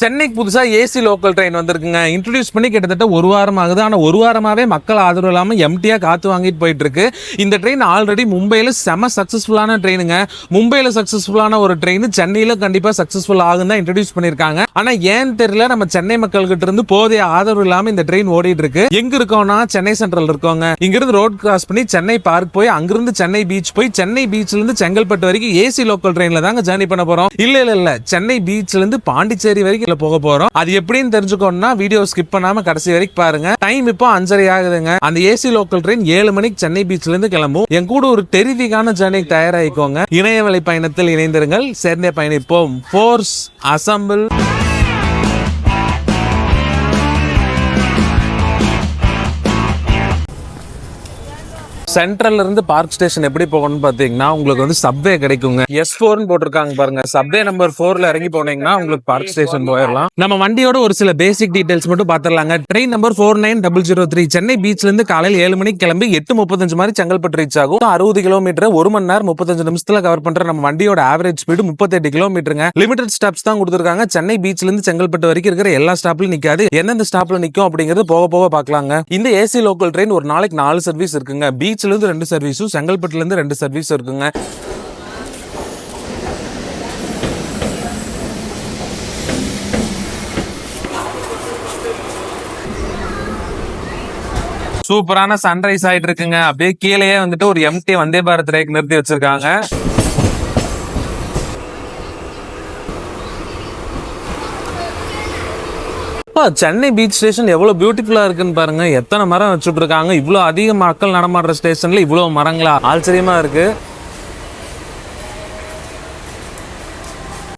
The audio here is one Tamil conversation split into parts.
சென்னைக்கு புதுசாக ஏசி லோக்கல் ட்ரெயின் வந்திருக்குங்க. இன்ட்ரடியூஸ் பண்ணி கிட்டத்தட்ட ஒரு வாரம் ஆகுது ஆனால் ஒரு வாரமாகவே மக்கள் ஆதரவு இல்லாமல் எம்டியாக காற்று வாங்கிட்டு போயிட்டுருக்கு. இந்த ட்ரெயின் ஆல்ரெடி மும்பையில் செம சக்ஸஸ்ஃபுல்லான ட்ரெயினுங்க மும்பையில் சக்ஸஸ்ஃபுல்லான ஒரு ட்ரெயின் சென்னையில் கண்டிப்பாக சக்ஸஸ்ஃபுல் ஆகும் தான் இன்ட்ரடியூஸ் பண்ணிருக்காங்க ஆனால் ஏன்னு தெரியல நம்ம சென்னை மக்கள்கிட்ட இருந்து போதிய ஆதரவு இல்லாமல் இந்த ட்ரெயின் ஓடிட்டு இருக்கு எங்க இருக்கோம்னா சென்னை சென்ட்ரல் இருக்கோங்க. இங்கிருந்து ரோட் கிராஸ் பண்ணி சென்னை பார்க் போய் அங்கிருந்து சென்னை பீச் போய் சென்னை பீச்லேருந்து செங்கல்பட்டு வரைக்கும் ஏசி லோக்கல் ட்ரெயினில் தாங்க ஜேர்னி பண்ண போகிறோம் இல்லை இல்லை இல்லை. சென்னை பீச்லேருந்து பாண்டிச்சேரி வரைக்கும் டாபிக்ல போக போறோம். அது எப்படின்னு தெரிஞ்சுக்கணும்னா வீடியோ ஸ்கிப் பண்ணாம கடைசி வரைக்கும் பாருங்க. டைம் இப்போ அஞ்சரை ஆகுதுங்க. அந்த ஏசி லோக்கல் ட்ரெயின் ஏழு மணிக்கு சென்னை பீச்ல இருந்து கிளம்பும். என் கூட ஒரு தெரிவிக்கான ஜேர்னிக்கு தயாராகிக்கோங்க. இணையவழி பயணத்தில் இணைந்திருங்கள். சேர்ந்தே பயணிப்போம். ஃபோர்ஸ் அசம்பிள் சென்ட்ரல்ல இருந்து பார்க் ஸ்டேஷன் எப்படி போகணும்னு பாத்தீங்கன்னா உங்களுக்கு வந்து சப்வே கிடைக்குங்க. எஸ் ஃபோர்னு போட்டிருக்காங்க பாருங்க. சப்வே நம்பர் ஃபோர்ல இறங்கி போனீங்கன்னா உங்களுக்கு பார்க் ஸ்டேஷன் போயிடலாம் நம்ம வண்டியோட ஒரு சில பேசிக் டீடைல்ஸ் மட்டும் பாத்திரலாங்க. Train number four nine double zero three Chennai பீச்ல இருந்து காலையில் ஏழு மணிக்கு கிளம்பி எட்டு முப்பத்தஞ்சு மாதிரி செங்கல்பட்டு ரீச் ஆகும். அறுபது கிலோமீட்டர் ஒரு மணி நேரம் முப்பத்தஞ்சு நிமிஷத்துல கவர் பண்ற நம்ம வண்டியோட ஆவரேஜ் ஸ்பீடு முப்பத்தெட்டு கிலோமீட்டருங்க லிமிடெட் ஸ்டாப்ஸ் தான் கொடுத்துருக்காங்க. சென்னை பீச்ல இருந்து செங்கல்பட்டு வரைக்கும் இருக்கிற எல்லா ஸ்டாப்லயும் நிக்காது. எந்தெந்த ஸ்டாப்ல நிக்கும் அப்படிங்கிறது போக போக பாக்கலாங்க. இந்த ஏசி லோக்கல் ட்ரெயின் ஒரு நாளைக்கு நாலு சர்வீஸ் இருக்குங்க. பீச்ல இருந்து ரெண்டு சர்வீஸும் செங்கல்பட்டுலேருந்து ரெண்டு சர்வீஸ் இருக்குங்க. சூப்பரான சன்ரைஸ் ஆயிட்டு இருக்குங்க. அப்படியே கீழேயே வந்துட்டு ஒரு எம்டி வந்தே பாரத் ரேக் நிறுத்தி வச்சிருக்காங்க. அப்பா, சென்னை பீச் ஸ்டேஷன் எவ்வளோ பியூட்டிஃபுல்லா இருக்குன்னு பாருங்க. எத்தனை மரம் வச்சுட்டு இருக்காங்க. இவ்வளவு அதிக மக்கள் நடமாடுற ஸ்டேஷன்ல இவ்வளவு மரங்களா? ஆச்சரியமா இருக்கு.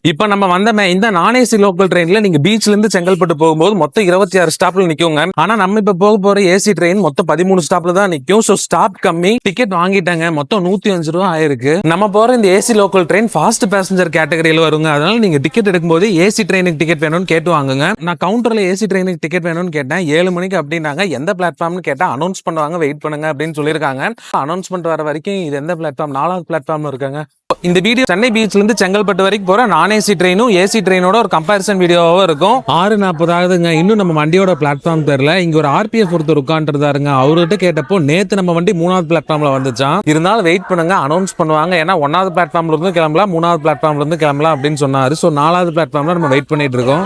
இப்ப நம்ம வந்தமே இந்த நான் ஏசி லோக்கல் ட்ரெயின்ல நீங்க பீச்ல இருந்து செங்கல்பட்டு போகும்போது மொத்தம் இருபத்தி ஆறு ஸ்டாப்ல நிக்குங்க. ஆனா நம்ம இப்ப போக போற ஏசி ட்ரெயின் மொத்தம் பதிமூணு ஸ்டாப்ல தான் நிக்கும். சோ ஸ்டாப் கம்மி. டிக்கெட் வாங்கிட்டாங்க. மொத்தம் நூத்தி அஞ்சு ரூபா ஆயிருக்கு. நம்ம போற இந்த AC local train fast passenger கேட்டகரியில வருங்க. அதனால நீங்க டிக்கெட் எடுக்கும்போது ஏசி ட்ரெயினுக்கு டிக்கெட் வேணும்னு கேட்டு வாங்குங்க. நான் கவுண்டர்ல ஏசி ட்ரெயினுக்கு டிக்கெட் வேணும்னு கேட்டேன். ஏழு மணிக்கு அப்படின்னாங்க. எந்த பிளாட்ஃபார்ம்னு கேட்டா அனௌன்ஸ் பண்ணுவாங்க. வெயிட் பண்ணுங்க அப்படின்னு சொல்லியிருக்காங்க. அனௌன்ஸ்மெண்ட் வர வரைக்கும் இது எந்த பிளாட்ஃபார்ம் நாலாவது பிளாட்ஃபார்ம்ல இருக்காங்க. இந்த வீடியோ சென்னை பீச்ல இருந்து செங்கல்பட்டு வரைக்கும் போற நான் ஏசி ட்ரெயினும் ஏசி ட்ரெயினோட ஒரு கம்பேரிசன் வீடியோவும் இருக்கும். ஆறு நாற்பது ஆகுதுங்க. இன்னும் நம்ம வண்டியோட பிளாட்ஃபார்ம் தெரியல. இங்க ஒரு ஆர்பிஎஃப் ஒருத்தர் உட்காந்துருந்தாருங்க அவர்கிட்ட கேட்டப்போ நேத்து நம்ம வண்டி மூணாவது பிளாட்ஃபார்ம்ல வந்துச்சான் இருந்தாலும் வெயிட் பண்ணுங்க. அனௌன்ஸ் பண்ணுவாங்க. ஏன்னா ஒன்னாவது பிளாட்ஃபார்ம்ல இருந்து கிளம்பலாம் மூணாவது பிளாட்ஃபார்ம்ல இருந்து கிளம்பலாம் அப்படின்னு சொன்னாரு. ஸோ நாலாவது பிளாட்ஃபார்ம்ல நம்ம வெயிட் பண்ணிட்டு இருக்கோம்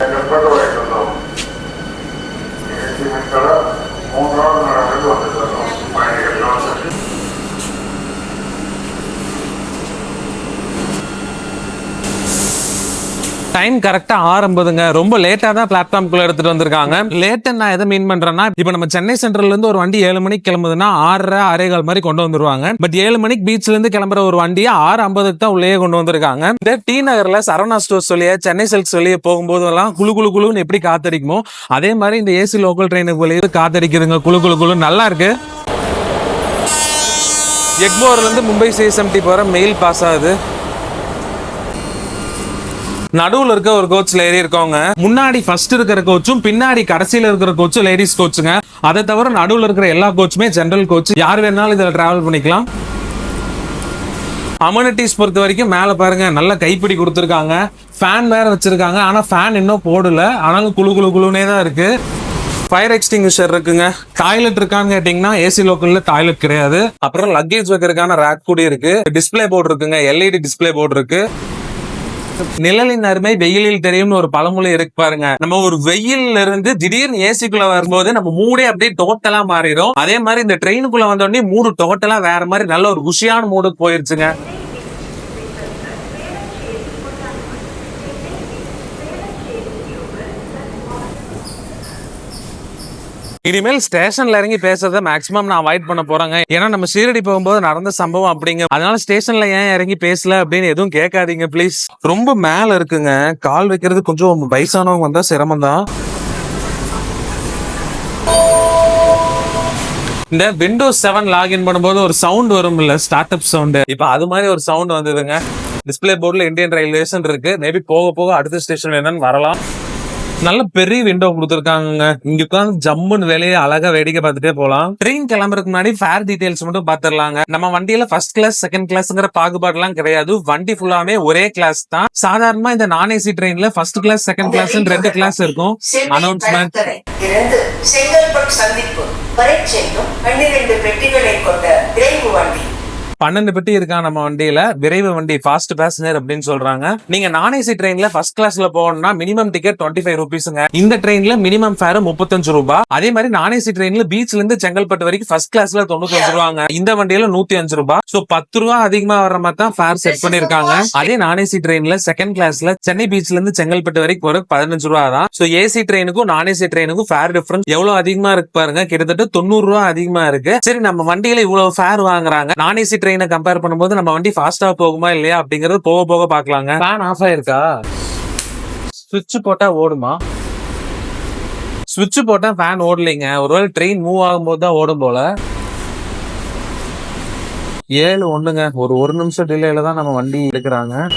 செங்கல்பட்டு ஏசி மக்கள் மூன்றாவது நடந்து வந்துட்டு பயணிகள்லாம் வந்து டைம் கரெக்டா ஆரம்பதுங்க. ரொம்ப லேட்டா தான் பிளாட்ஃபார்ம்குள்ள எடுத்துட்டு வந்திருக்காங்க. லேட் நான் எதை மீன் பண்றேன்னா இப்போ நம்ம சென்னை சென்ட்ரல்ல இருந்து ஒரு வண்டி ஏழு மணிக்கு கிளம்புதுன்னா ஆறரை அரைகால் மாதிரி கொண்டு வந்துருவாங்க. பட் ஏழு மணிக்கு பீச்ல இருந்து கிளம்புற ஒரு வண்டியை ஆறு ஐம்பதுக்கு தான் உள்ளே கொண்டு வந்திருக்காங்க. இந்த டி நகர்ல சரவணா ஸ்டோர்ஸ் சொல்லியே சென்னை சில்க்ஸ் வெளியே போகும்போது எல்லாம் குளு குளு குளுன்னு எப்படி காத்தடிக்குமோ அதே மாதிரி இந்த ஏசி லோக்கல் ட்ரெயினுக்கு வழியே காத்தடிக்குதுங்க. குழு குழு குளு. நல்லா இருக்கு. எக்மோர்ல இருந்து மும்பை சிஎஸ்எம்டி போற மெயில் பாஸ் ஆகுது. நடுவுல இருக்க ஒரு கோச்ல ஏறி இருக்கவங்க முன்னாடி ஃபர்ஸ்ட் இருக்கிற கோச்சும் பின்னாடி கடைசியில இருக்கிற கோச்சும் லேடிஸ் கோச்சுங்க அதை தவிர நடுவுல இருக்கிற எல்லா கோச்சுமே ஜென்ரல் கோச் யார் வேணாலும் இதுல டிராவல் பண்ணிக்கலாம். அமனிட்டிஸ் பொறுத்த வரைக்கும் மேல பாருங்க நல்ல கைப்பிடி கொடுத்துருக்காங்க. ஃபேன் வேற வச்சிருக்காங்க. ஆனால் ஃபேன் இன்னும் போடல. ஆனாலும் குளு குளு குழுனே தான் இருக்கு. ஃபயர் எக்ஸ்டிங்யூஷர் இருக்குங்க. டாய்லெட் இருக்கான்னு கேட்டிங்கன்னா ஏசி லோக்கல்ல டாய்லெட் கிடையாது. அப்புறம் லக்கேஜ் வைக்கிறதுக்கான ரேக் கூட இருக்கு. டிஸ்பிளே போர்டு இருக்குங்க. எல்இடி டிஸ்ப்ளே போர்டு இருக்கு. நிழலின் அருமை வெயிலில் தெரியும்னு ஒரு பழமொழி இருக்கு பாருங்க. நம்ம ஒரு வெயில்ல இருந்து திடீர்னு ஏசிக்குள்ள வரும்போது நம்ம மூடே அப்படியே டோட்டலா மாறிடும். அதே மாதிரி இந்த ட்ரெயினுக்குள்ள வந்த உடனே மூடு டோட்டலா வேற மாதிரி நல்ல ஒரு குஷியான மூடுக்கு போயிருச்சுங்க. இனிமேல் ஸ்டேஷன்ல இறங்கி பேசுறத மேக்ஸிமம் நான் அவாய்ட் பண்ண போறேங்க. ஏன்னா நம்ம சீரடி போகும்போது நடந்த சம்பவம் அப்படிங்க அதனால ஸ்டேஷன்ல ஏன் இறங்கி பேசல அப்படின்னு எதுவும் கேட்காதீங்க ப்ளீஸ் ரொம்ப மேல இருக்குங்க. கால் வைக்கிறது கொஞ்சம் வயசானவங்க வந்தா சிரமம் தான் இந்த விண்டோஸ் செவன் லாகின் பண்ணும்போது ஒரு சவுண்ட் வரும் இல்ல ஸ்டார்ட் அப் சவுண்டு இப்போ அது மாதிரி ஒரு சவுண்ட் வந்ததுங்க. டிஸ்பிளே போர்டில் இந்தியன் ரயில்வேஸ் இருக்கு. மேபி போக போக அடுத்த ஸ்டேஷன் என்னன்னு வரலாம். நல்ல பெரிய விண்டோ கொடுத்துருக்காங்க இங்க உட்காந்து ஜம்முன்னு வேலையை அழகா வேடிக்கை பார்த்துட்டே போலாம். ட்ரெயின் கிளம்புறதுக்கு முன்னாடி ஃபேர் டீடைல்ஸ் மட்டும் பாத்துரலாங்க நம்ம வண்டியில ஃபர்ஸ்ட் கிளாஸ் செகண்ட் கிளாஸ்ங்கிற பாகுபாடு எல்லாம் கிடையாது. வண்டி ஃபுல்லாமே ஒரே கிளாஸ் தான். சாதாரணமா இந்த நான் ஏசி ட்ரெயின்ல ஃபர்ஸ்ட் கிளாஸ் செகண்ட் கிளாஸ் ரெண்டு கிளாஸ் இருக்கும். அனௌன்ஸ்மெண்ட் செங்கல்பட்டு சந்திப்பு. வரை செல்லும் பன்னிரண்டு பெட்டிகளை கொண்ட விரைவு வண்டி. பன்னெண்டு பெட்டி இருக்கா நம்ம வண்டியில? விரைவு வண்டி ஃபாஸ்ட் பேசஞ்சர் அப்படின்னு சொல்றாங்க. நீங்க நான் ஏசி ட்ரெயின்ல ஃபர்ஸ்ட் கிளாஸ்ல போகணும்னா மினிமம் டிக்கெட் டுவெண்ட்டி ஃபைவ் ருபீஸ்ங்க இந்த ட்ரெயின்ல மினிமம் ஃபேர் முப்பத்தஞ்சு ரூபாய் அதே மாதிரி நான் ஏசி ட்ரெயின்ல பீச்ல இருந்து செங்கல்பட்டு வரைக்கும் ஃபர்ஸ்ட் கிளாஸ்ல தொண்ணூத்தஞ்சு ரூபாங்க. இந்த வண்டியில நூத்தி அஞ்சு ரூபாய் சோ பத்து ரூபா அதிகமா வர்ற மாதிரி தான் ஃபேர் செட் பண்ணிருக்காங்க அதே நான் ஏசி ட்ரெயின்ல செகண்ட் கிளாஸ்ல சென்னை பீச்ல இருந்து செங்கல்பட்டு வரைக்கும் போறது பதினஞ்சு ரூபா தான். சோ ஏசி ட்ரெயினுக்கும் நான் ஏசி ட்ரெயினுக்கும் ஃபேர் டிஃபரன்ஸ் எவ்வளவு அதிகமா இருக்கு பாருங்க. கிட்டத்தட்ட தொண்ணூறு ரூபா அதிகமா இருக்கு. சரி நம்ம வண்டியில இவ்வளவு ஃபேர் வாங்குறாங்க. நான் ஏசி ட்ரெயினை கம்பேர் பண்ணும்போது நம்ம வண்டி ஃபாஸ்டா போகுமா இல்லையா அப்படிங்கறது போக போக பாக்கலாங்க ஃபேன் ஆஃப் ஆயிருக்கா? சுவிட்ச் போட்டா ஓடுமா? சுவிட்ச் போட்டா ஃபேன் ஓடலைங்க. ஒருவேளை ட்ரெயின் மூவ் ஆகும்போது தான் ஓடும் போல. ஏழு ஒண்ணுங்க. ஒரு ஒரு நிமிஷம் டிலேல தான் நம்ம வண்டி எடுக்கிறாங்க.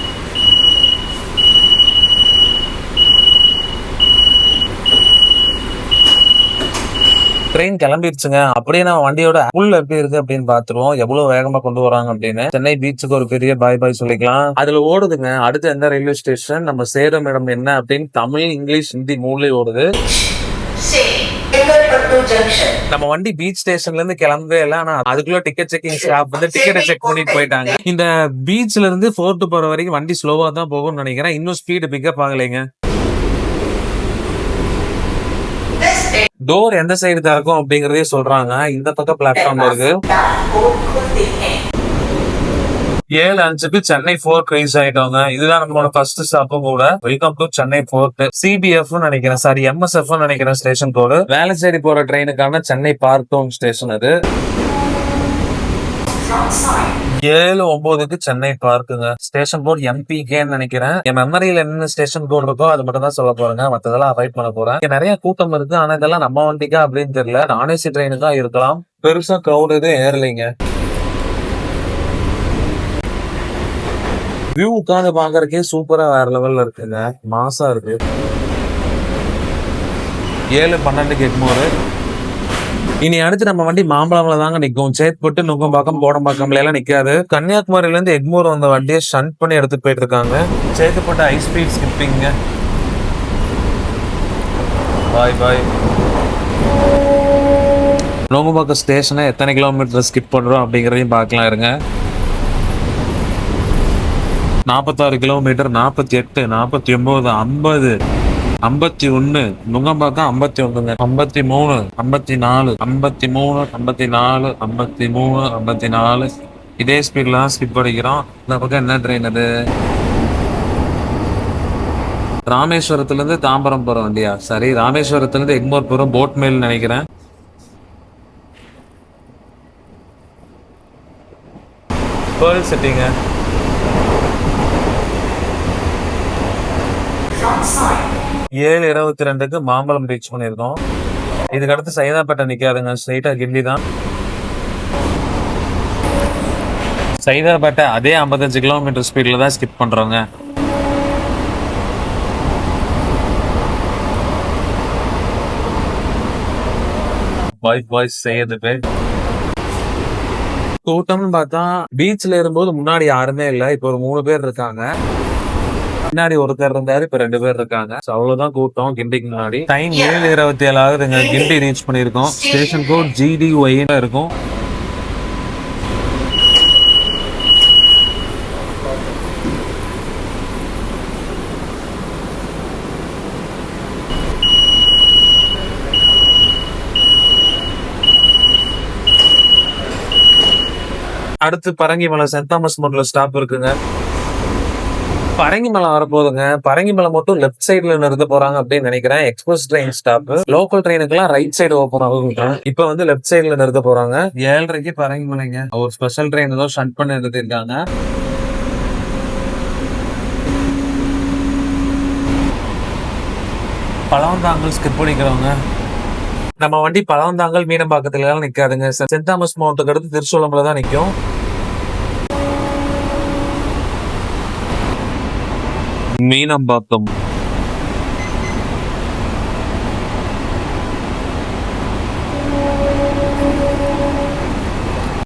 ட்ரெயின் கிளம்பிடுச்சுங்க அப்படியே நம்ம வண்டியோட உள்ள எப்படி இருக்கு அப்படின்னு பாத்துருவோம் எவ்வளவு வேகமா கொண்டு வராங்க அப்படின்னு. சென்னை பீச்சுக்கு ஒரு பெரிய பாய் பாய் சொல்லிக்கலாம். அதுல ஓடுதுங்க. அடுத்து எந்த ரயில்வே ஸ்டேஷன் நம்ம சேரும் இடம் என்ன அப்படின்னு தமிழ் இங்கிலீஷ் ஹிந்தி மூணுலயும் ஓடுது. நம்ம வண்டி பீச் ஸ்டேஷன்ல இருந்து கிளம்பவே இல்லை. ஆனா அதுக்குள்ள டிக்கெட் செக்கிங் ஸ்டாப் வந்து டிக்கெட்டை செக் பண்ணிட்டு போயிட்டாங்க. இந்த பீச்ல இருந்து போர்ட்டு போற வரைக்கும் வண்டி ஸ்லோவா தான் போகும்னு நினைக்கிறேன். இன்னும் ஸ்பீடு பிக்கப் ஆகலைங்க. டோர் எந்த சைடு திறக்கும் அப்படிங்கறதே சொல்றாங்க. இந்த பக்கம் பிளாட்ஃபார்ம் வருது ஏழு அஞ்சுக்கு சென்னை போர்ட் ரீச் ஆயிட்டவங்க இதுதான் நம்மளோட ஃபர்ஸ்ட் ஸ்டாப்பும் கூட. Welcome to Chennai port CBF நினைக்கிறேன். சாரி எம்எஸ்எஃப் நினைக்கிறேன் ஸ்டேஷன் போடு வேலை சைடு போற ட்ரெயினுக்கான சென்னை பார்க்கும் ஸ்டேஷன் அது. ஏழு ஒன்பதுக்கு சென்னை பார்க்குங்க. ஸ்டேஷன் போர்டு எம்பிகேன்னு நினைக்கிறேன். என் மெமரியில என்ன ஸ்டேஷன் போர்டு இருக்கோ அது மட்டும் தான் சொல்ல போறேங்க. மத்ததெல்லாம் அவாய்ட் பண்ண போறேன். நிறைய கூட்டம் இருக்கு. ஆனா இதெல்லாம் நம்ம வண்டிக்கா அப்படின்னு தெரியல. நானேசி தான் இருக்கலாம். பெருசா கிரௌட் எதுவும் ஏறலைங்க வியூ உட்காந்து பாக்குறதுக்கே சூப்பரா வேற லெவல்ல இருக்குங்க. மாசா இருக்கு. ஏழு பன்னெண்டுக்கு எட்மோரு இனி அடுத்து நம்ம வண்டி மாம்பழம்ல தாங்க நிற்கும் சேத்பட்டு நுங்கம்பாக்கம் போடம்பாக்கம்ல எல்லாம் நிக்காது. கன்னியாகுமரியில இருந்து எக்மூர் வந்த வண்டியை ஷண்ட் பண்ணி எடுத்துட்டு போயிட்டு இருக்காங்க சேத்துப்பட்டு ஹை ஸ்பீட் ஸ்கிப்பிங்க பாய் பாய் நோங்கம்பாக்கம் ஸ்டேஷனை எத்தனை கிலோமீட்டர் ஸ்கிப் பண்ணுறோம் அப்படிங்கிறதையும் பார்க்கலாம் இருங்க. நாற்பத்தாறு கிலோமீட்டர் நாற்பத்தி எட்டு நாற்பத்தி ஒன்பது ஐம்பது. ஐம்பத்தி ஒன்னு நுங்கம்பாக்கம் ஐம்பத்தி ஒண்ணுங்க ஐம்பத்தி மூணு ஐம்பத்தி நாலு ஐம்பத்தி மூணு ஐம்பத்தி நாலு ஐம்பத்தி மூணு ஐம்பத்தி நாலு. இதே ஸ்பீட்ல தான் ஸ்கிப் அடிக்கிறோம் இந்த பக்கம் என்ன ட்ரெயின் அது? ராமேஸ்வரத்துலேருந்து தாம்பரம் போற வண்டியா? சரி ராமேஸ்வரத்துலேருந்து எக்மோர் போகிறோம் போட் மேல் நினைக்கிறேன் பேர்ல் செட்டிங்க ஏழு இருபத்தி ரெண்டுக்கு மாம்பழம் ரீச் பண்ணியிருக்கோம் இதுக்கு அடுத்து சைதாப்பேட்டை நிற்காதுங்க ஸ்ட்ரைட்டா கில்லி தான். சைதாப்பேட்டை அதே 55 கிலோமீட்டர் ஸ்பீட்ல தான் ஸ்கிப் பண்ணுறோங்க பாய்ஸ் பாய்ஸ் செய்யறது பேர் கூட்டம்னு பார்த்தா பீச்ல இருக்கும்போது முன்னாடி யாருமே இல்ல. இப்போ ஒரு மூணு பேர் இருக்காங்க. முன்னாடி ஒருத்தர் இருந்தாரு இப்ப ரெண்டு பேர் இருக்காங்க. அவ்வளவுதான் கூட்டம் கிண்டிக்கு முன்னாடி. டைம் ஏழு இருபத்தி ஏழு ஆகுதுங்க கிண்டி ரீச் பண்ணிருக்கோம் ஸ்டேஷன் கோட் ஜிடி ஒய் இருக்கும். அடுத்து பரங்கிமலை சென்ட் தாமஸ் மோட்ல ஸ்டாப் இருக்குங்க. பரங்கி பரங்கிமலை வரப்போகுதுங்க. பரங்கிமலை மட்டும் லெஃப்ட் சைடுல நிறுத்த போறாங்க அப்படின்னு நினைக்கிறேன். எக்ஸ்பிரஸ் ட்ரெயின் ஸ்டாப் லோக்கல் ட்ரெயினுக்குலாம் ரைட் சைடு ஓப்பன் ஆகும் இப்ப வந்து லெஃப்ட் சைடுல நிறுத்த போறாங்க. ஏழரைக்கு பரங்கிமலைங்க ஒரு ஸ்பெஷல் ட்ரெயின் ஏதோ ஷண்ட் பண்ணி நிறுத்திருக்காங்க. பழவந்தாங்கல் ஸ்கிப் பண்ணிக்கிறவங்க. நம்ம வண்டி பழவந்தாங்கல் மீனம்பாக்கத்துல எல்லாம் நிக்காதுங்க. சென்ட் தாமஸ் மாவட்டத்துக்கு அடுத்து திருச்சூலம்ல தான் நிற்கும் மீனம்பாக்கம்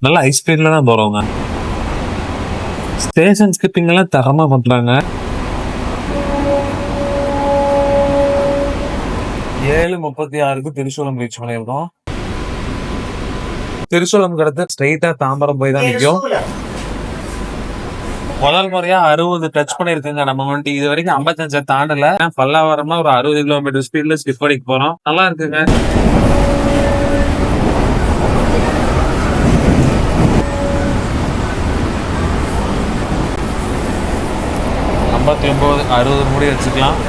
நல்லா ஹை ஸ்பீடில் தான் போகிறவங்க ஸ்டேஷன் ஸ்கிப்பிங்கெல்லாம் தரமாக பண்ணுறாங்க ஏழு முப்பத்தி ஆறுக்கு திருச்சூலம் ரீச் பண்ணியிருக்கோம். திருச்சூலம் கடத்த ஸ்ட்ரெயிட்டா தாம்பரம் போய் தான் நிற்கும். முதல் முறையா அறுபது டச் பண்ணிருக்குங்க நம்ம வந்துட்டு இது வரைக்கும் ஐம்பத்தஞ்சை தாண்டல. பல்லாவரமா ஒரு அறுபது கிலோமீட்டர் ஸ்பீட்ல ஸ்கிப் அடிக்க போறோம். நல்லா இருக்குங்க. ஐம்பத்தி ஒன்பது அறுபது முடி வச்சுக்கலாம்.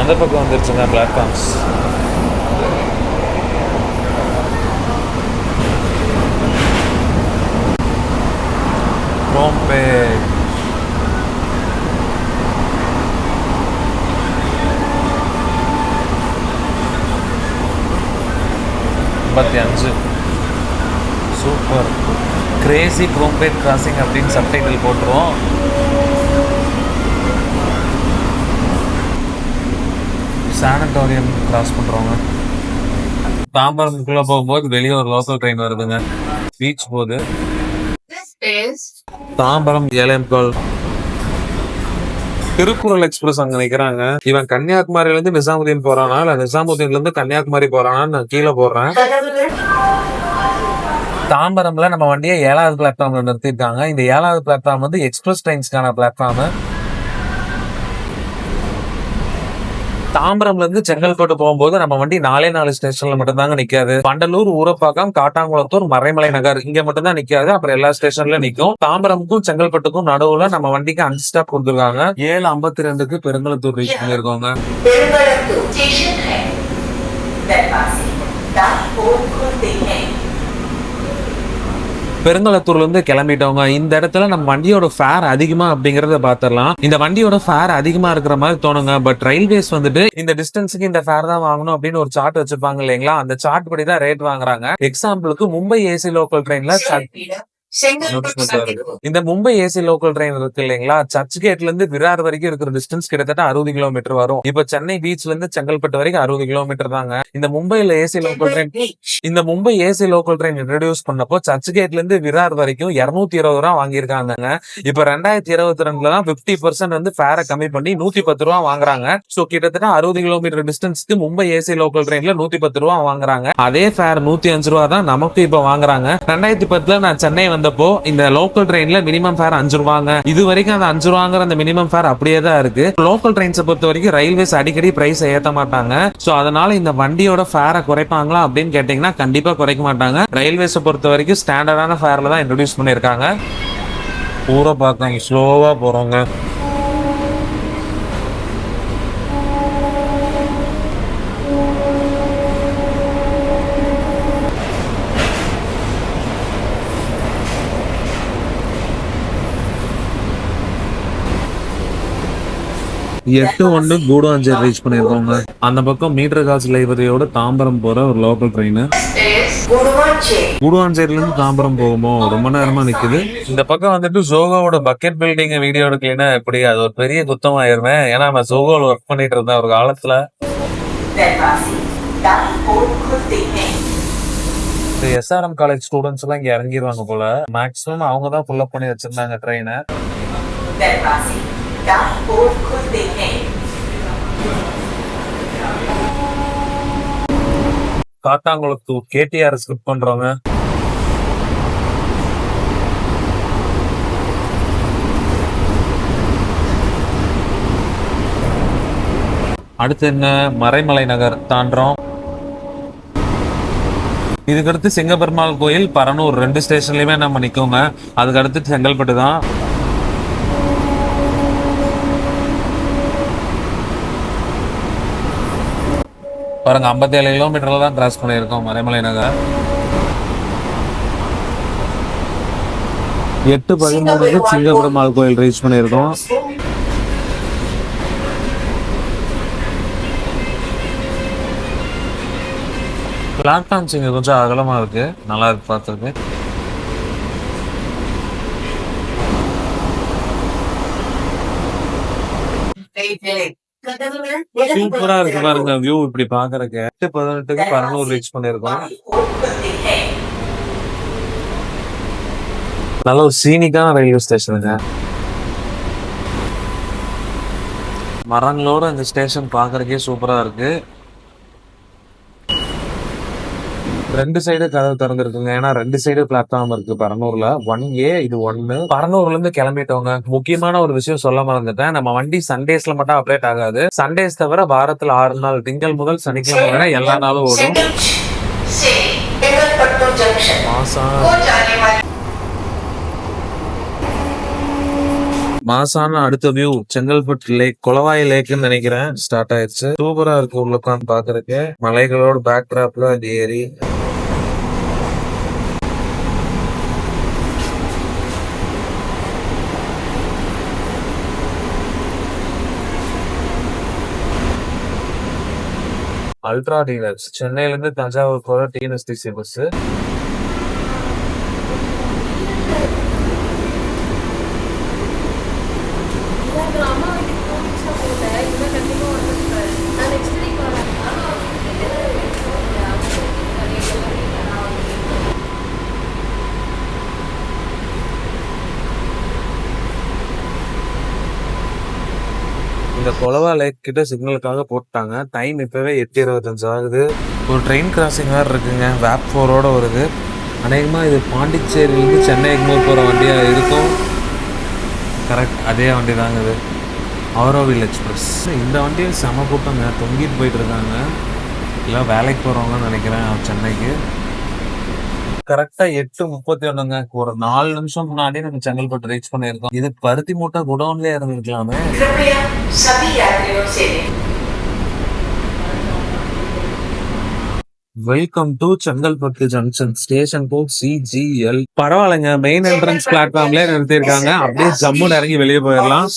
அந்த பக்கம் வந்துருச்சுங்க பிளாட்ஃபார்ம்ஸ் Rompe. ஐம்பத்தி அஞ்சு. சூப்பர் கிரேசி குரோம்பேட் கிராசிங் அப்படின்னு சப்டைட்டில் போட்டுருவோம். சானட்டோரியம் கிராஸ் பண்ணுறோங்க தாம்பரத்துக்குள்ளே போகும்போது வெளியே ஒரு லோக்கல் ட்ரெயின் வருதுங்க. பீச் போகுது is தாம்பரம் ஏழேம்கால் திருக்குறள் எக்ஸ்பிரஸ் அங்க நிக்கிறாங்க. இவன் கன்னியாகுமரியில இருந்து நிசாமுதீன் போறானா இல்ல நிசாமுதீன்ல இருந்து கன்னியாகுமரி போறானான்னு நான் கீழே போடுறேன். தாம்பரம்ல நம்ம வண்டியை ஏழாவது பிளாட்ஃபார்ம்ல நிறுத்திருக்காங்க இந்த ஏழாவது பிளாட்ஃபார்ம் வந்து எக்ஸ்பிரஸ் ட்ரெயின்ஸ்க்கான பிளாட்ஃபார்ம் தாம்பரம்ல இருந்து செங்கல்பட்டு போகும்போது நம்ம வண்டி நாலே நாலு ஸ்டேஷன்ல மட்டும்தாங்க நிக்காது. பண்டலூர் ஊரப்பாக்கம் காட்டாங்குளத்தூர் மறைமலை நகர். இங்க மட்டும்தான் நிக்காது. அப்புறம் எல்லா ஸ்டேஷன்ல நிக்கும். தாம்பரமுக்கும் செங்கல்பட்டுக்கும் நடுவுல நம்ம வண்டிக்கு அஞ்சு ஸ்டாப் கொடுத்துருக்காங்க. ஏழு ஐம்பத்தி ரெண்டுக்கு பெருங்கலத்தூர் ரீச் பண்ணிருக்கோங்க பெருங்கலத்தூர் ஸ்டேஷன் பெருங்கலத்தூர்லேருந்து கிளம்பிட்டவங்க இந்த இடத்துல நம்ம வண்டியோட ஃபேர் அதிகமா அப்படிங்கறத பார்த்துடலாம் இந்த வண்டியோட ஃபேர் அதிகமா இருக்கிற மாதிரி தோணுங்க. பட் ரயில்வேஸ் வந்துட்டு இந்த டிஸ்டன்ஸுக்கு இந்த ஃபேர் தான் வாங்கணும் அப்படின்னு ஒரு சார்ட் வச்சிருப்பாங்க இல்லைங்களா? அந்த சார்ட் படி தான் ரேட் வாங்குறாங்க எக்ஸாம்பிளுக்கு மும்பை ஏசி லோக்கல் ட்ரெயின்ல இந்த மும்பை ஏசி லோக்கல் ட்ரெயின் இருக்கு இல்லைங்களா? சர்ச் கேட்ல இருந்து விரார் வரைக்கும் இருக்கிற டிஸ்டன்ஸ் கிட்டத்தட்ட அறுபது கிலோமீட்டர் வரும். இப்ப சென்னை பீச்ல இருந்து செங்கல்பட்டு வரைக்கும் அறுபது கிலோமீட்டர் தாங்க. இந்த மும்பைல ஏசி லோக்கல் ட்ரெயின் இந்த Mumbai AC local train introduce பண்ணப்போ சர்ச் கேட்ல இருந்து விரார் வரைக்கும் இருநூத்தி இருபது ரூபா வாங்கியிருக்காங்க இப்ப ரெண்டாயிரத்தி இருபத்தி ரெண்டுல தான் பிப்டி பர்சன்ட் வந்து ஃபேரை கம்மி பண்ணி நூத்தி பத்து ரூபா வாங்குறாங்க. சோ கிட்டத்தட்ட அறுபது கிலோமீட்டர் டிஸ்டன்ஸ்க்கு மும்பை ஏசி லோக்கல் ட்ரெயின்ல நூத்தி பத்து ரூபா வாங்குறாங்க. அதே ஃபேர் நூத்தி அஞ்சு ரூபா தான் நமக்கு இப்ப வாங்குறாங்க. ரெண்டாயிரத்தி பத்துல நான் சென்னை வந்தப்போ இந்த லோக்கல் ட்ரெயின்ல மினிமம் ஃபேர் அஞ்சு ரூபாங்க இது வரைக்கும் அந்த அஞ்சு ரூபாங்கிற அந்த மினிமம் ஃபேர் அப்படியே தான் இருக்கு லோக்கல் ட்ரெயின்ஸை பொறுத்த வரைக்கும் ரயில்வேஸ் அடிக்கடி பிரைஸ் ஏத்த மாட்டாங்க. சோ அதனால இந்த வண்டியோட ஃபேரை குறைப்பாங்களா அப்படின்னு கேட்டீங்கன்னா கண்டிப்பா குறைக்க மாட்டாங்க. ரயில்வேஸை பொறுத்த வரைக்கும் ஸ்டாண்டர்டான ஃபேர்ல தான் இன்ட்ரடியூஸ் பண்ணியிருக்காங்க. பூரா பார்த்தாங்க ஸ்லோவா போகிறோங்க எட்டு ஒன்று கூடாஞ்சேரி ரீச் பண்ணியிருக்கோங்க அந்த பக்கம் மீட்டர் காசு லைப்ரரியோட தாம்பரம் போற ஒரு லோக்கல் ட்ரெயின் கூடுவாஞ்சேரியிலேருந்து தாம்பரம் போகுமோ? ரொம்ப நேரமா நிக்குது. இந்த பக்கம் வந்துட்டு சோகாவோட பக்கெட் பில்டிங் வீடியோ எடுக்கலைன்னா எப்படி? அது ஒரு பெரிய குத்தம் ஆயிருவேன் ஏன்னா நான் ஜோகோவில் ஒர்க் பண்ணிட்டு இருந்தேன் ஒரு காலத்துல. எஸ்ஆர்எம் காலேஜ் ஸ்டூடெண்ட்ஸ் எல்லாம் இங்க இறங்கிடுவாங்க போல. மேக்ஸிமம் அவங்க தான் புல்லப் பண்ணி வச்சிருந்தாங்க ட்ரெயினை காட்டாங்குளத்தூர் கேடிஆர் ஸ்கிப் பண்றவங்க. அடுத்து என்ன? மறைமலை நகர் தாண்டோம் இதுக்கடுத்து சிங்கப்பெருமாள் கோயில் பரனூர் ரெண்டு ஸ்டேஷன்லயுமே நம்ம நிக்கோங்க. அதுக்கு அடுத்து செங்கல்பட்டு தான். பாருங்க 57 கிலோமீட்டர்ல தான் கிராஸ் பண்ணியிருக்கோம் மறைமலை நகர். எட்டு பதிமூணுக்கு சிங்கப்பெருமாள் கோயில் ரீச் பண்ணியிருக்கோம். பிளாட்ஃபார்ம்ஸ் இங்க கொஞ்சம் அகலமா இருக்கு. நல்லா இருக்கு பார்த்துருக்கு சூப்பரா இருக்கு பாருங்க வியூ இப்படி பாக்குறதுக்கு எட்டு பதினெட்டுக்கு பதினோரு ரீச் பண்ணிருக்கோம் நல்ல ஒரு சீனிக்கான ரயில்வே ஸ்டேஷனுங்க மரங்களோட இந்த ஸ்டேஷன் பாக்குறதுக்கே சூப்பரா இருக்கு. ரெண்டு சைடு கதவு திறந்துருக்குங்க. ஏன்னா ரெண்டு சைடு பிளாட்ஃபார்ம் இருக்கு பரநூறுல ஒன் ஏ இது ஒன்னு பரநூறுல இருந்து கிளம்பிட்டவங்க முக்கியமான ஒரு விஷயம் சொல்ல மறந்துட்டேன் நம்ம வண்டி சண்டேஸ்ல மட்டும் அப்டேட் ஆகாது. சண்டேஸ் தவிர வாரத்துல ஆறு நாள் திங்கள் முதல் சனிக்கிழமை எல்லா நாளும் ஓடும். மாசம் மாசான அடுத்த வியூ செங்கல்பட்டு லேக் குளவாய் லேக்னு நினைக்கிறேன். ஸ்டார்ட் ஆயிடுச்சு. சூப்பரா இருக்கு உள்ள உட்காந்து பாக்குறதுக்கு. மலைகளோட பேக் டிராப்ல ஏறி. Ultra dealers. சென்னையிலேருந்து தஞ்சாவூர் போகிற டிஎன்எஸ்டிசி பஸ்ஸு இவங்க அம்மா வீட்டுக்கு போனீங்கன்னா போகல இவன் கண்டிப்பா வந்துருப்பாரு நான் நெக்ஸ்ட் வீக் வரேன் ஆனா இந்த கொலவா லேக் கிட்ட சிக்னலுக்காக போட்டாங்க. டைம் இப்பவே எட்டு இருபத்தஞ்சு ஆகுது. ஒரு ட்ரெயின் கிராசிங் வேறு இருக்குங்க. வேப் ஃபோரோட வருது. அநேகமாக இது பாண்டிச்சேரியிலேருந்து சென்னை எக்மோர் போகிற வண்டியாக இருக்கும். கரெக்ட் அதே வண்டி தாங்க இது. ஆரோவில் எக்ஸ்பிரஸ் இந்த வண்டியில் செம கூட்டங்க. தொங்கிட்டு போயிட்டு இருக்காங்க. இல்லை வேலைக்கு போகிறவங்கன்னு நினைக்கிறேன் சென்னைக்கு. கரெக்டா எட்டு முப்பத்தி ஒண்ணுங்க ஒரு நாலு நிமிஷம் முன்னாடி நம்ம செங்கல்பட்டு ரீச் பண்ணிருக்கோம் இது பருத்தி மூட்டை குடோன்லயே இருந்திருக்கலாமே. Welcome to Chengalpattu junction station போ சிஜிஎல் பரவாயில்லைங்க. மெயின் என்ட்ரன்ஸ் பிளாட்ஃபார்ம்ல நிறுத்திருக்காங்க அப்படியே ஜம்மு இறங்கி வெளியே போயிடலாம்.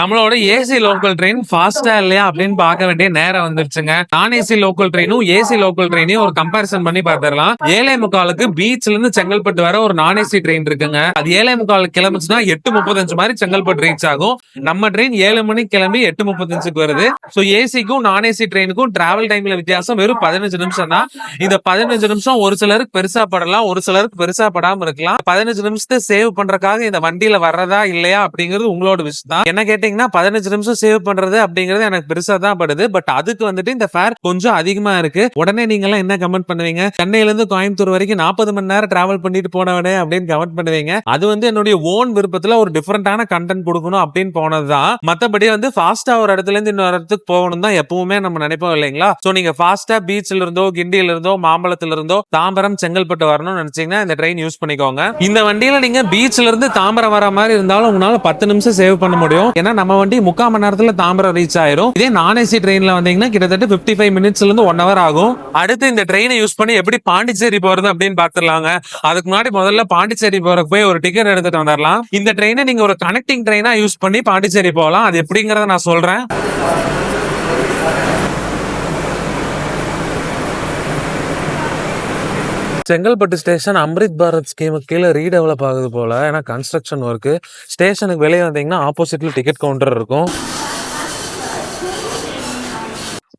நம்மளோட ஏசி லோக்கல் ட்ரெயின் ஃபாஸ்டா இல்லையா அப்படின்னு பார்க்க வேண்டிய நேரம் வந்துருச்சுங்க. நான் ஏசி லோக்கல் ட்ரெயினும் ஏசி லோக்கல் ட்ரெயினையும் ஒரு கம்பேரிசன் பண்ணி பார்த்துடலாம். ஏழை முக்காலுக்கு பீச்ல இருந்து செங்கல்பட்டு வர ஒரு நான் ஏசி ட்ரெயின் இருக்குங்க. அது ஏழை முக்காலுக்கு கிளம்புச்சுன்னா எட்டு முப்பத்தஞ்சு மாதிரி செங்கல்பட்டு ரீச் ஆகும். நம்ம ட்ரெயின் ஏழு மணிக்கு கிளம்பி எட்டு முப்பத்தஞ்சுக்கு வருது. ஸோ ஏசிக்கும் நான் ஏசி ட்ரெயினுக்கும் டிராவல் டைம்ல வித்தியாசம் வெறும் பதினஞ்சு நிமிஷம் தான். இந்த பதினஞ்சு நிமிஷம் ஒரு சிலருக்கு பெருசா படலாம் ஒரு சிலருக்கு பெருசா படாம இருக்கலாம். பதினஞ்சு நிமிஷத்தை சேவ் பண்றதுக்காக இந்த வண்டியில வர்றதா இல்லையா அப்படிங்கிறது உங்களோட விஷயம் தான். என்ன பார்த்தீங்கன்னா பதினஞ்சு நிமிஷம் சேவ் பண்றது அப்படிங்கிறது எனக்கு பெருசா தான் படுது. பட் அதுக்கு வந்துட்டு இந்த ஃபேர் கொஞ்சம் அதிகமா இருக்கு. உடனே நீங்க எல்லாம் என்ன கமெண்ட் பண்ணுவீங்க? சென்னையில இருந்து கோயம்புத்தூர் வரைக்கும் நாற்பது மணி நேரம் டிராவல் பண்ணிட்டு போனவனே அப்படின்னு கமெண்ட் பண்ணுவீங்க. அது வந்து என்னுடைய ஓன் விருப்பத்துல ஒரு டிஃபரெண்டான கண்டென்ட் கொடுக்கணும் அப்படின்னு போனதுதான். மத்தபடி வந்து ஃபாஸ்டா ஒரு இடத்துல இருந்து இன்னொரு இடத்துக்கு போகணும் தான் எப்பவுமே நம்ம நினைப்போம் இல்லைங்களா? சோ நீங்க ஃபாஸ்டா பீச்ல இருந்தோ கிண்டியில இருந்தோ மாம்பழத்துல இருந்தோ தாம்பரம் செங்கல்பட்டு வரணும்னு நினைச்சீங்கன்னா இந்த ட்ரெயின் யூஸ் பண்ணிக்கோங்க. இந்த வண்டியில நீங்க பீச்ல இருந்து தாம்பரம் வர மாதிரி இருந்தாலும் உங்களால பத்து நிமிஷம் சேவ் பண்ண முடியும். ஏன்னா நம்ம வண்டி முக்கால் மணி நேரத்துல தாம்பரம் ரீச் ஆயிரும். இதே நான் ஏசி ட்ரெயின்ல வந்தீங்கன்னா கிட்டத்தட்ட 55 ஃபைவ் மினிட்ஸ்ல இருந்து ஒன் ஹவர் ஆகும். அடுத்து இந்த ட்ரெயினை யூஸ் பண்ணி எப்படி பாண்டிச்சேரி போறது அப்படின்னு பாத்துடலாங்க. அதுக்கு முன்னாடி முதல்ல பாண்டிச்சேரி போறதுக்கு போய் ஒரு டிக்கெட் எடுத்துட்டு வந்துடலாம். இந்த ட்ரெயினை நீங்க ஒரு கனெக்டிங் ட்ரெயினா யூஸ் பண்ணி பாண்டிச்சேரி போகலாம். அது எப்படிங்கறத நான் சொல்றேன். செங்கல்பட்டு ஸ்டேஷன் அம்ரித் பாரத் ஸ்கீமுக்கு கீழே ரீடெவலப் ஆகுது போல. ஏன்னா கன்ஸ்ட்ரக்ஷன் ஒர்க்கு ஸ்டேஷனுக்கு வெளியே வந்தீங்கன்னா ஆப்போசிட்ல டிக்கெட் கவுண்டர் இருக்கும்.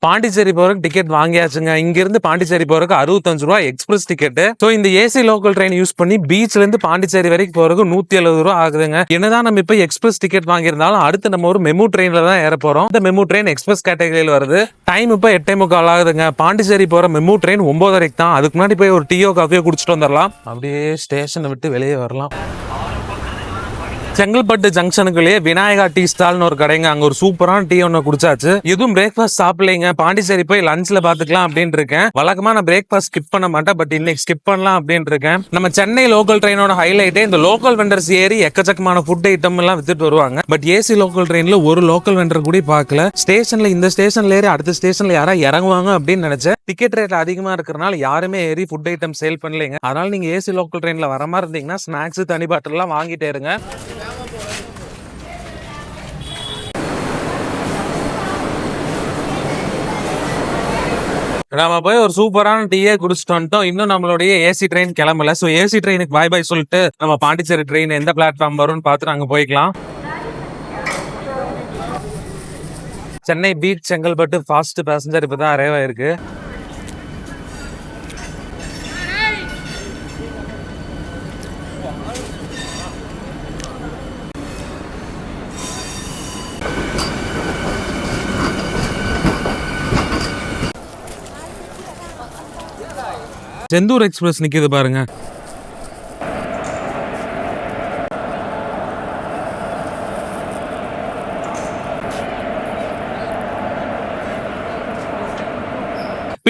பாண்டிச்சேரி போறதுக்கு டிக்கெட் வாங்கியாச்சுங்க. இங்க இருந்து பாண்டிச்சேரி போறதுக்கு அறுபத்தஞ்சு ரூபா எக்ஸ்பிரஸ் டிக்கெட் ஸோ இந்த ஏசி லோக்கல் ட்ரெயின் யூஸ் பண்ணி பீச்ல இருந்து பாண்டிச்சேரி வரைக்கும் போறதுக்கு நூத்தி எழுபது ரூபா ஆகுதுங்க. என்னதான் நம்ம இப்ப எக்ஸ்பிரஸ் டிக்கெட் வாங்கியிருந்தாலும் அடுத்து நம்ம ஒரு மெமு ட்ரெயின்ல தான் ஏற போறோம். இந்த மெமு ட்ரெயின் எக்ஸ்பிரஸ் கேட்டகரியில் வருது. டைம் இப்ப எட்டே முக்கால் ஆகுதுங்க. பாண்டிச்சேரி போற மெமு ட்ரெயின் ஒன்பதரைக்கு தான். அதுக்கு முன்னாடி போய் ஒரு டீயோ காஃபியோ குடிச்சிட்டு வந்துடலாம் அப்படியே ஸ்டேஷனை விட்டு வெளியே வரலாம். செங்கல்பட்டு ஜங்ஷனுக்குள்ளேயே விநாயகா டீ ஸ்டால்னு ஒரு கடைங்க. அங்க ஒரு சூப்பரான டீ ஒன்று குடிச்சாச்சு. எதுவும் பிரேக்ஃபாஸ்ட் சாப்பிடலைங்க. பாண்டிச்சேரி போய் லஞ்ச்ல பாத்துக்கலாம் அப்படின்னு இருக்கேன். வழக்கமா நான் பிரேக்ஃபாஸ்ட் ஸ்கிப் பண்ண மாட்டேன். பட் இன்னைக்கு ஸ்கிப் பண்ணலாம் அப்படின்னு இருக்கேன். நம்ம சென்னை லோக்கல் ட்ரெயினோட ஹைலைட்டே இந்த லோக்கல் வெண்டர்ஸ் ஏறி எக்கச்சக்கமான ஃபுட் ஐட்டம் எல்லாம் வித்துட்டு வருவாங்க. பட் ஏசி லோக்கல் ட்ரெயின்ல ஒரு லோக்கல் வெண்டர் கூட பார்க்கல. ஸ்டேஷன்ல இந்த ஸ்டேஷன்ல ஏறி அடுத்த ஸ்டேஷன்ல யாரா இறங்குவாங்க அப்படின்னு நினைச்சேன். டிக்கெட் ரேட் அதிகமா இருக்கிறனால யாருமே ஏறி ஃபுட் ஐட்டம் சேல் பண்ணலைங்க. அதனால நீங்க ஏசி லோக்கல் ட்ரெயின்ல வர மாதிரி இருந்தீங்கன்னா ஸ்நாக்ஸ் தனி பாட்டில் எல்லாம் வாங்கிட்டே இருங்க. நம்ம போய் ஒரு சூப்பரான டீயே குடிச்சிட்டு வந்துட்டோம். இன்னும் நம்மளுடைய ஏசி ட்ரெயின் கிளம்பல. சோ ஏசி ட்ரெயினுக்கு பாய் பாய் சொல்லிட்டு நம்ம பாண்டிச்சேரி ட்ரெயின் எந்த பிளாட்ஃபார்ம் வரும்னு பார்த்துட்டு அங்க போய்க்கலாம். Chennai beach Chengalpattu fast passenger இப்போ தான் அரைவாயிருக்கு செந்தூர் எக்ஸ்பிரஸ் நிக்குது பாருங்க.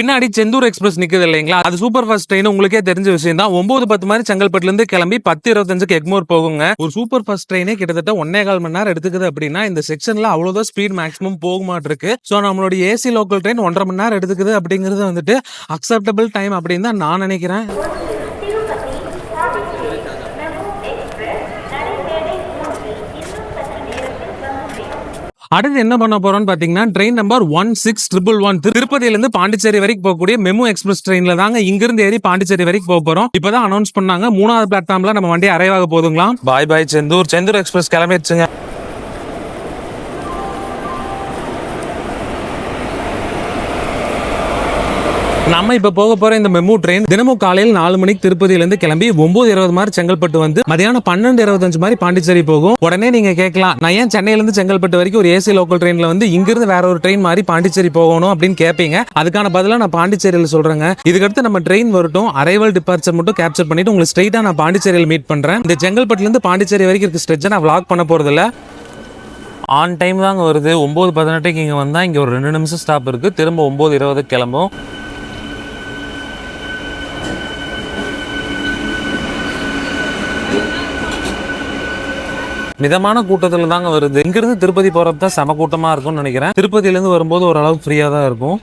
பின்னாடி செந்தூர் எக்ஸ்பிரஸ் நிக்குது இல்லைங்களா? அது சூப்பர் ஃபாஸ்ட் ட்ரெயின் உங்களுக்கே தெரிஞ்ச விஷயம் தான். ஒன்பது பத்து மாதிரி செங்கல்பட்டுல இருந்து கிளம்பி பத்து இருபத்தஞ்சுக்கு எக்மோர் போகுங்க. ஒரு சூப்பர் ஃபாஸ்ட் ட்ரெயினே கிட்டத்தட்ட ஒன்னே கால் மணி நேரம் எடுத்துக்குது அப்படின்னா இந்த செக்ஷன்ல அவ்வளவுதான் ஸ்பீட் மேக்ஸிமம் போக மாட்டிருக்கு. ஸோ நம்மளோட ஏசி லோக்கல் ட்ரெயின் ஒன்றரை மணி நேரம் எடுத்துக்குது அப்படிங்கிறது வந்துட்டு அக்செப்டபிள் டைம் அப்படின்னு தான் நான் நினைக்கிறேன். அடுத்து என்ன பண்ண போறோம்னு பாத்தீங்கன்னா train number one six triple one திருப்பதியில இருந்து பாண்டிச்சேரி வரைக்கும் போகக்கூடிய மெமு எக்ஸ்பிரஸ் ட்ரெயின்ல தாங்க இங்கிருந்து ஏறி பாண்டிச்சேரி வரைக்கும் போக போறோம். இப்பதான் அனௌன்ஸ் பண்ணாங்க மூணாவது பிளாட்ஃபார்ம்ல நம்ம வண்டி அரைவாக போதுங்களா bye bye Sendur. Sendur express கிளம்பிடுச்சுங்க. நம்ம இப்ப போக போற இந்த மெமு ட்ரெயின் தினமும் காலையில் நாலு மணிக்கு திருப்பதியில இருந்து கிளம்பி ஒன்பது இருபது மாதிரி செங்கல்பட்டு வந்து மதியானம் பன்னெண்டு இருபத்தஞ்சு மாதிரி பாண்டிச்சேரி போகும். உடனே நீங்க கேட்கலாம் நான் ஏன் சென்னையில இருந்து செங்கல்பட்டு வரைக்கும் ஒரு ஏசி லோக்கல் ட்ரெயின்ல வந்து இங்கிருந்து வேற ஒரு ட்ரெயின் மாதிரி பாண்டிச்சேரி போகணும் அப்படின்னு கேட்பீங்க அதுக்கான பதிலாக நான் பாண்டிச்சேரியில் சொல்றேங்க. இதுக்கடுத்து நம்ம ட்ரெயின் வரட்டும். அரைவல் டிபார்ச்சர் மட்டும் கேப்சர் பண்ணிட்டு உங்களுக்கு ஸ்ட்ரைட்டா நான் பாண்டிச்சேரியில் மீட் பண்றேன். இந்த செங்கல்பட்டுல இருந்து பாண்டிச்சேரி வரைக்கும் இருக்க ஸ்ட்ரெச்சை நான் விளாக் பண்ண போறது இல்லை ஆன் டைம் தாங்க வருது. ஒம்பது பதினெட்டுக்கு இங்கே வந்தால் இங்கே ஒரு ரெண்டு நிமிஷம் ஸ்டாப் இருக்குது திரும்ப ஒம்பது இருபதுக்கு கிளம்பும். மிதமான கூட்டத்துல தாங்க வருது. இங்கிருந்து திருப்பதி போறது தான் செம கூட்டமா இருக்கும்னு நினைக்கிறேன். திருப்பதியில இருந்து வரும்போது ஓரளவுக்கு ஃப்ரீயா தான் இருக்கும்.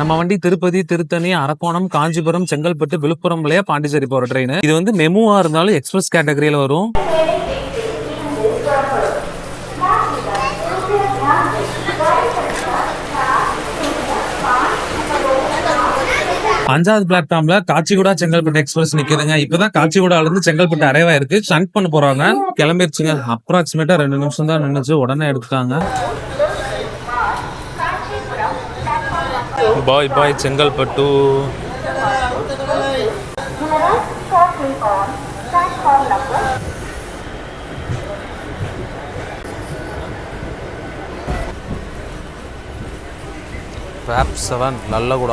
நம்ம வண்டி திருப்பதி திருத்தணி அரக்கோணம் காஞ்சிபுரம் செங்கல்பட்டு விழுப்புரம் வழியா பாண்டிச்சேரி போற ட்ரெயின் இது வந்து மெமுவா இருந்தாலும் எக்ஸ்பிரஸ் கேட்டகரியில வரும். அஞ்சாவது பிளாட்ஃபார்ம்ல காட்சிகூடா செங்கல்பட்டு எக்ஸ்பிரஸ் நிக்குதுங்க. இப்பதான் காட்சிகூடால இருந்து செங்கல்பட்டு அரைவா இருக்கு. ஷண்ட் பண்ண போறாங்க. கிளம்பிருச்சுங்க. அப்ராக்சிமேட்டா ரெண்டு நிமிஷம் தான் நின்னுச்சு. உடனே எடுத்துட்டாங்க. பாய் பாய் செங்கல்பட்டு. செவன் நல்ல கூட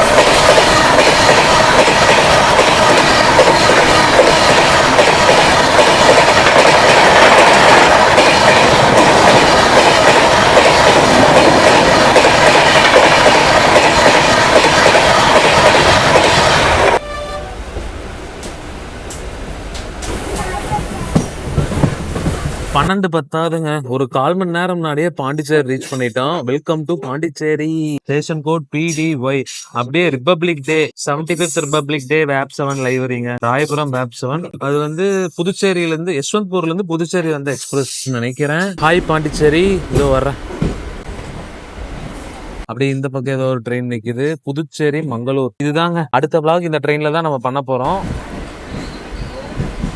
பன்னெண்டு பத்தாதுங்க. ஒரு கால் மணி நேரம் முன்னாடியே பாண்டிச்சேரி ரீச் பண்ணிட்டோம். Welcome to Pondicherry. Station code PD Y அப்படியே republic day seventy fifth republic day vape seven லைவரிங்க ராயபுரம் வேப் செவன் அது வந்து புதுச்சேரியில இருந்து யஸ்வந்த்பூர்ல இருந்து புதுச்சேரி வந்த எக்ஸ்பிரஸ் நினைக்கிறேன். ஹாய் பாண்டிச்சேரி. இதோ வர்றேன். அப்படியே இந்த பக்கம் ஏதோ ஒரு ட்ரெயின் நிக்குது. புதுச்சேரி மங்களூர். இதுதாங்க. அடுத்த பிளாக் இந்த ட்ரெயின்ல தான் நம்ம பண்ண போறோம்.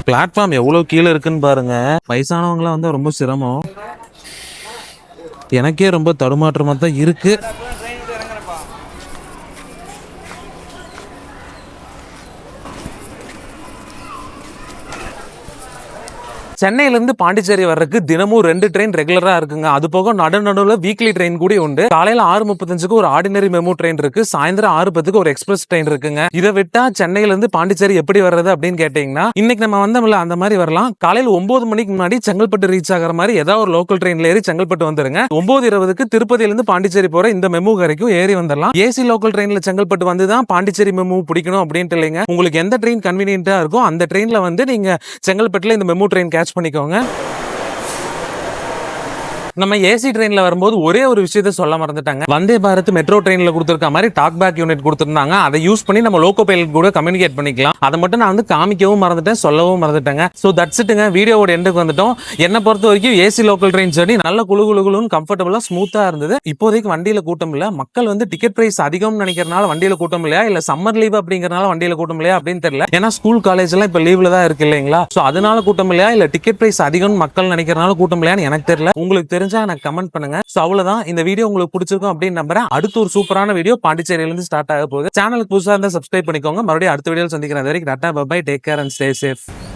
பிளாட்ஃபார்ம் எவ்வளோ கீழே இருக்குன்னு பாருங்க. வயசானவங்களாம் வந்து ரொம்ப சிரமம். எனக்கே ரொம்ப தடுமாற்றமாக தான் இருக்குது சென்னையிலேருந்து பாண்டிச்சேரி வர்றதுக்கு தினமும் ரெண்டு ட்ரெயின் ரெகுலரா இருக்குங்க. அது போக நடு நடுவில் வீக்லி ட்ரெயின் கூட உண்டு. காலையில ஆறு முப்பத்தஞ்சுக்கு ஒரு ஆர்டினரி மெமோ ட்ரெயின் இருக்கு. சாயந்தரம் ஆறு பத்துக்கு ஒரு எக்ஸ்பிரஸ் ட்ரெயின் இருக்குங்க. இதை விட்டா சென்னையிலிருந்து பாண்டிச்சேரி எப்படி வர்றது அப்படின்னு கேட்டீங்கன்னா இன்னைக்கு நம்ம வந்தோம்ல அந்த மாதிரி வரலாம். காலையில் ஒன்பது மணிக்கு முன்னாடி செங்கல்பட்டு ரீச் ஆகிற மாதிரி ஏதாவது ஒரு லோக்கல் ட்ரெயின்ல ஏறி செங்கல்பட்டு வந்துருங்க. ஒன்பது இருபதுக்கு திருப்பதியிலிருந்து பாண்டிச்சேரி போற இந்த மெமு வரைக்கும் ஏறி வந்துடலாம் ஏசி லோக்கல் ட்ரெயின்ல செங்கல்பட்டு வந்து தான் பாண்டிச்சேரி மெமு பிடிக்கணும் அப்படின்ட்டு இல்லைங்க. உங்களுக்கு எந்த ட்ரெயின் கன்வீனியன்ட்டா இருக்கோ அந்த ட்ரெயின்ல வந்து நீங்க செங்கல்பட்டுல இந்த மெமு ட்ரெயின் கேட்ச் பண்ணிக்கோங்க. நம்ம ஏசி ட்ரெயின்ல வரும்போது ஒரே ஒரு விஷயத்த சொல்ல மறந்துட்டாங்க. வந்தே பாரத் மெட்ரோ ட்ரெயின்ல கொடுத்துருக்க மாதிரி டாக் பேக் யூனிட் கொடுத்துருந்தாங்க. அதை யூஸ் பண்ணி நம்ம லோக்கோ பைலட் கூட கம்யூனிகேட் பண்ணிக்கலாம். அதை மட்டும் நான் வந்து காமிக்கவும் மறந்துட்டேன் சொல்லவும் மறந்துட்டேங்க. ஸோ தட்ஸ் இட்டுங்க வீடியோவோட எண்டுக்கு வந்துட்டோம். என்னை பொறுத்த வரைக்கும் ஏசி லோக்கல் ட்ரெயின் ஜர்னி நல்ல குழு குழு கம்ஃபர்டபுளா ஸ்மூத்தா இருந்தது. இப்போதைக்கு வண்டியில கூட்டம் இல்ல. மக்கள் வந்து டிக்கெட் பிரைஸ் அதிகம்னு நினைக்கிறனால வண்டியில கூட்டம் இல்லையா? இல்ல சம்மர் லீவ் அப்படிங்கறனால வண்டியில கூட்டம் இல்லையா அப்படின்னு தெரியல. ஏன்னா ஸ்கூல் காலேஜ் எல்லாம் இப்ப லீவ்ல தான் இருக்கு இல்லைங்களா? ஸோ அதனால கூட்டம் இல்லையா? இல்ல டிக்கெட் பிரைஸ் அதிகம்னு மக்கள் நினைக்கிறனால கூட்டம் இல்லையான்னு எனக்கு தெரியல. உங்களுக்கு தெரிஞ்சா எனக்கு கமெண்ட் பண்ணுங்க. சோ அவ்வளவுதான். இந்த வீடியோ உங்களுக்கு பிடிச்சிருக்கும் அப்படின்னு நம்புறேன். அடுத்து ஒரு சூப்பரான வீடியோ பாண்டிச்சேரியில இருந்து ஸ்டார்ட் ஆக போகுது. சேனலுக்கு புதுசா இருந்தா சப்ஸ்கிரைப் பண்ணிக்கோங்க. மறுபடியும் அடுத்த வீடியோ சந்திக்கிறேன். அது வரைக்கும் tata bye take care and stay safe